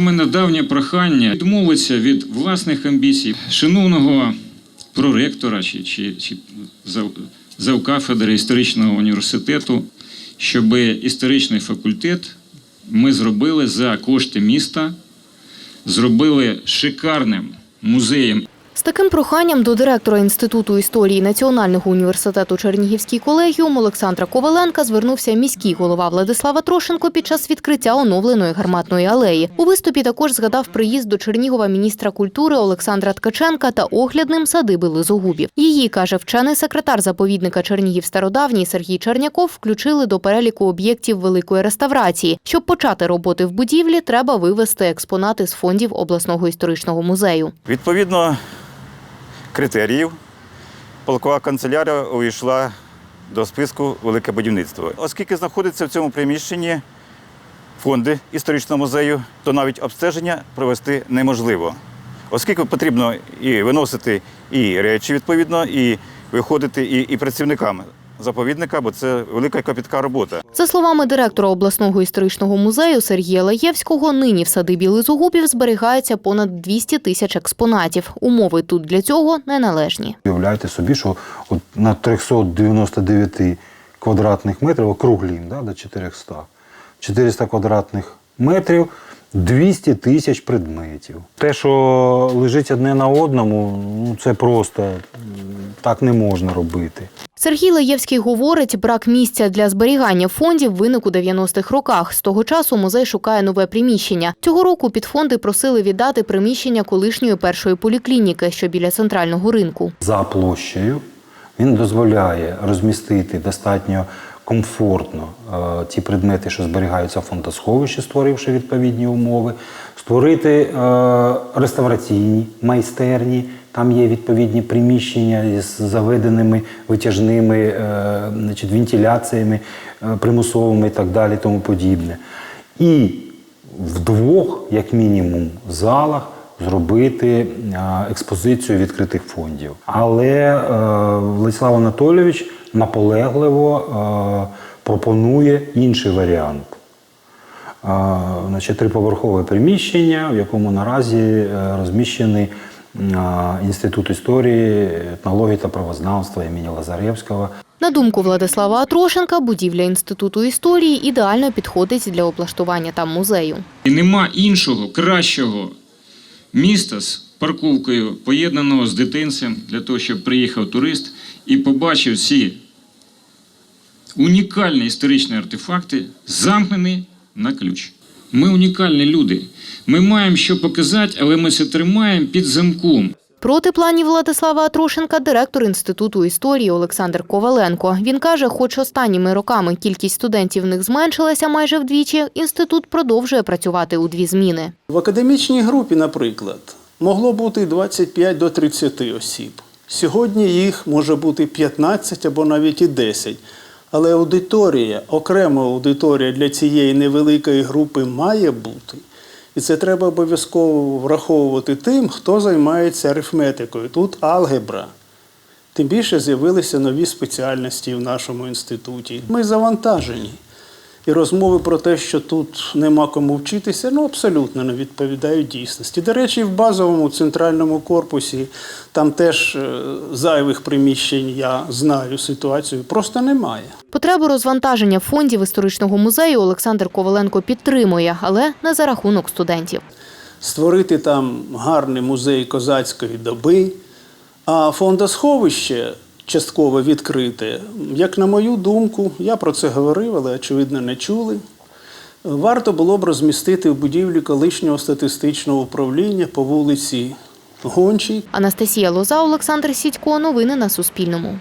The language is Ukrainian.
до мене давнє прохання відмовитися від власних амбіцій шановного проректора чи, чи, чи завкафедри історичного університету, щоб історичний факультет ми зробили за кошти міста, зробили шикарним музеєм З таким проханням до директора Інституту історії Національного університету Чернігівський колегіум Олександра Коваленка звернувся міський голова Владислава Трошенко під час відкриття оновленої гарматної алеї. У виступі також згадав приїзд до Чернігова міністра культури Олександра Ткаченка та оглядним садиби Лизогубів. Її, каже вчений секретар заповідника Чернігів Стародавній Сергій Черняков, включили до переліку об'єктів великої реставрації. Щоб почати роботи в будівлі, треба вивести експонати з фондів обласного історичного музею. Відповідно критеріїв, полкова канцелярія увійшла до списку Велике будівництво. Оскільки знаходиться в цьому приміщенні фонди історичного музею, то навіть обстеження провести неможливо. Оскільки потрібно і виносити і речі відповідно, і виходити і, і працівникам заповідника, бо це велика копітка робота. За словами директора обласного історичного музею Сергія Лаєвського, нині в садибі Лизогубів зберігається понад 200 тисяч експонатів. Умови тут для цього неналежні. Уявляйте собі, що от на 399 квадратних метрів, округлім да, до 400, 400 квадратних метрів, 200 тисяч предметів. Те, що лежить одне на одному, ну це просто так не можна робити. Сергій Лаєвський говорить, брак місця для зберігання фондів виник у 90-х роках. З того часу музей шукає нове приміщення. Цього року під фонди просили віддати приміщення колишньої першої поліклініки, що біля центрального ринку. За площею він дозволяє розмістити достатньо комфортно е, ті предмети, що зберігаються в фондосховищі, створивши відповідні умови, створити е, реставраційні майстерні. Там є відповідні приміщення з заведеними витяжними е, значить, вентиляціями примусовими і так далі, тому подібне. І в двох, як мінімум, залах зробити е, експозицію відкритих фондів. Але е, Владислав Анатолійович наполегливо е, пропонує інший варіант. Значить, триповерхове приміщення, в якому наразі розміщений Інститут історії, етнології та правознавства імені Лазаревського. На думку Владислава Атрошенка, будівля інституту історії ідеально підходить для облаштування там музею. І нема іншого кращого міста з парковкою, поєднаного з дитинцем, для того, щоб приїхав турист і побачив ці унікальні історичні артефакти, замкнені на ключ. Ми унікальні люди. Ми маємо що показати, але ми це тримаємо під замком. Проти планів Владислава Атрошенка директор інституту історії Олександр Коваленко. Він каже, хоч останніми роками кількість студентів в них зменшилася майже вдвічі, інститут продовжує працювати у дві зміни. В академічній групі, наприклад, могло бути 25 до 30 осіб. Сьогодні їх може бути 15 або навіть і 10. Але аудиторія, окрема аудиторія для цієї невеликої групи має бути. І це треба обов'язково враховувати тим, хто займається арифметикою. Тут алгебра. Тим більше з'явилися нові спеціальності в нашому інституті. Ми завантажені. І розмови про те, що тут нема кому вчитися, ну абсолютно не відповідають дійсності. До речі, в базовому центральному корпусі там теж е, зайвих приміщень, я знаю ситуацію, просто немає. Потребу розвантаження фондів історичного музею Олександр Коваленко підтримує, але не за рахунок студентів. Створити там гарний музей козацької доби, а фондосховище частково відкрите. Як на мою думку, я про це говорив, але очевидно не чули. Варто було б розмістити в будівлі колишнього статистичного управління по вулиці Гончій. Анастасія Лоза, Олександр Сідько. Новини на Суспільному.